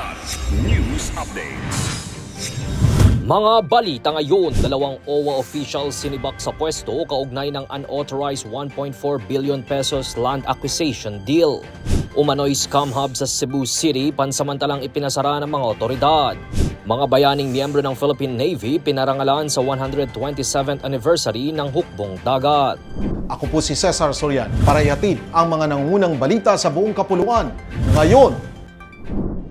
Kilat News Updates. Mga balita ngayon, dalawang OWA officials sinibak sa pwesto kaugnay ng unauthorized 1.4 billion pesos land acquisition deal. Umano'y scam hub sa Cebu City pansamantalang ipinasara ng mga otoridad. Mga bayaning miyembro ng Philippine Navy pinarangalan sa 127th anniversary ng hukbong dagat. Ako po si Cesar Sorian para ihatid ang mga nangungunang balita sa buong kapuluan. Ngayon,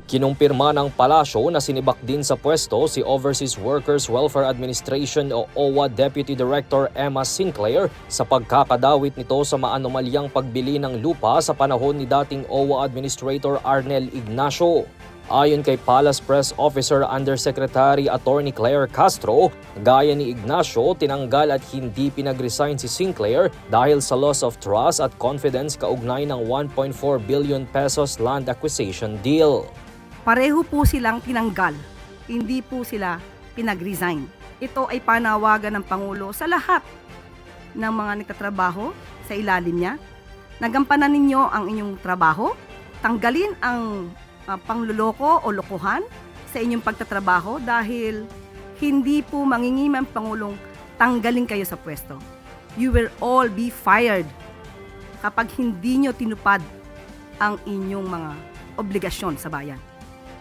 Kinumpirma ng palasyo na sinibak din sa pwesto si Overseas Workers Welfare Administration o OWA Deputy Director Emma Sinclair sa pagkakadawit nito sa maanomalyang pagbili ng lupa sa panahon ni dating OWA Administrator Arnel Ignacio. Ayon kay Palace Press Officer Undersecretary Attorney Claire Castro, gaya ni Ignacio, tinanggal at hindi pinag-resign si Sinclair dahil sa loss of trust at confidence kaugnay ng 1.4 billion pesos land acquisition deal. Pareho po silang tinanggal, hindi po sila pinag-resign. Ito ay panawagan ng Pangulo sa lahat ng mga nagtatrabaho sa ilalim niya. Nagampanan ninyo ang inyong trabaho, tanggalin ang ah, pangluloko o lokohan sa inyong pagtatrabaho dahil hindi po mangingimang Pangulong tanggalin kayo sa pwesto. You will all be fired kapag hindi nyo tinupad ang inyong mga obligasyon sa bayan.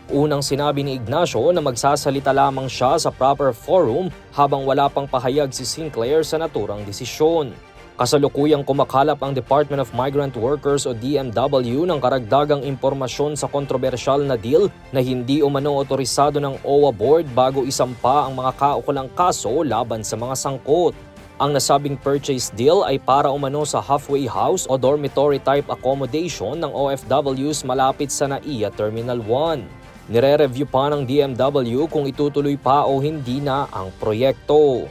Unang sinabi ni Ignacio na magsasalita lamang siya sa proper forum habang wala pang pahayag si Sinclair sa naturang desisyon. Kasalukuyang kumakalap ang Department of Migrant Workers o DMW ng karagdagang impormasyon sa kontrobersyal na deal na hindi umano otorisado ng OWA Board bago isampa ang mga kaukulang kaso laban sa mga sangkot. Ang nasabing purchase deal ay para umano sa halfway house o dormitory type accommodation ng OFWs malapit sa NAIA Terminal 1. Nire-review pa ng DMW kung itutuloy pa o hindi na ang proyekto.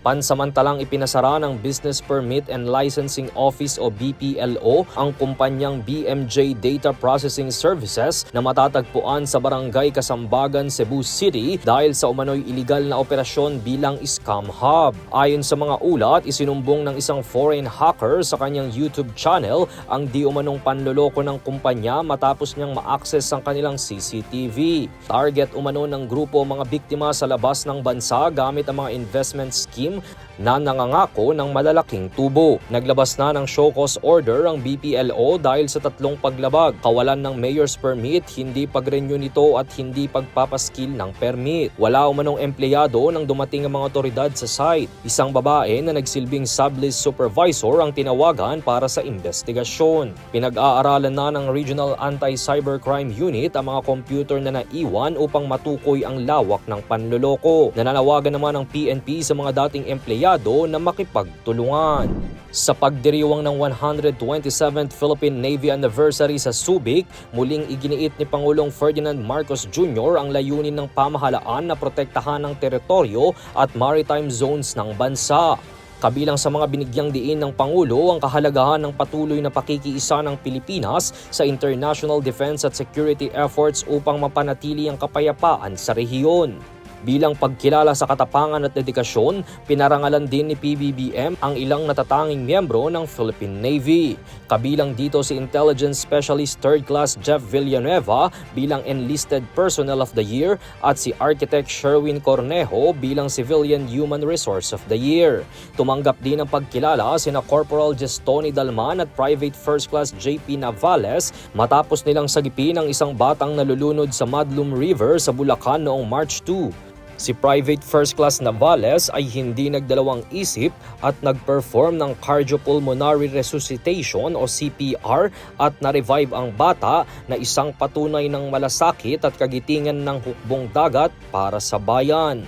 Pansamantalang ipinasara ng Business Permit and Licensing Office o BPLO ang kumpanyang BMJ Data Processing Services na matatagpuan sa Barangay Kasambagan, Cebu City dahil sa umano'y iligal na operasyon bilang scam hub. Ayon sa mga ulat, isinumbong ng isang foreign hacker sa kanyang YouTube channel ang di umanong panloloko ng kumpanya matapos niyang ma-access ang kanilang CCTV. Target umano ng grupo mga biktima sa labas ng bansa gamit ang mga investment scheme na nangangako ng malalaking tubo. Naglabas na ng show cause order ang BPLO dahil sa tatlong paglabag, kawalan ng mayor's permit, hindi pag-renew nito at hindi pagpapaskil ng permit. Wala umanong empleyado nang dumating ang mga otoridad sa site. Isang babae na nagsilbing sublist supervisor ang tinawagan para sa investigasyon. Pinag-aaralan na ng Regional Anti-Cybercrime Unit ang mga computer na naiwan upang matukoy ang lawak ng panloloko. Nananawagan naman ang PNP sa mga dating empleyado na makipagtulungan. Sa pagdiriwang ng 127th Philippine Navy Anniversary sa Subic, muling iginiit ni Pangulong Ferdinand Marcos Jr. ang layunin ng pamahalaan na protektahan ng teritoryo at maritime zones ng bansa. Kabilang sa mga binigyang diin ng Pangulo ang kahalagahan ng patuloy na pakikiisa ng Pilipinas sa international defense at security efforts upang mapanatili ang kapayapaan sa rehiyon. Bilang pagkilala sa katapangan at dedikasyon, pinarangalan din ni PBBM ang ilang natatanging miyembro ng Philippine Navy. Kabilang dito si Intelligence Specialist 3rd Class Jeff Villanueva bilang Enlisted Personnel of the Year at si Architect Sherwin Cornejo bilang Civilian Human Resource of the Year. Tumanggap din ng pagkilala sina Corporal Gestoni Dalman at Private First Class JP Navales matapos nilang sagipin ang isang batang nalulunod sa Madlum River sa Bulacan noong March 2. Si Private First Class Navales ay hindi nagdalawang isip at nag-perform ng cardiopulmonary resuscitation o CPR at na-revive ang bata na isang patunay ng malasakit at kagitingan ng hukbong dagat para sa bayan.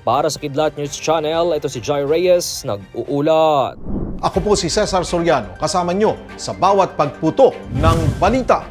Para sa Kidlat News Channel, ito si Jai Reyes, nag-uulat. ako po si Cesar Soriano kasama nyo sa bawat pagputo ng balita.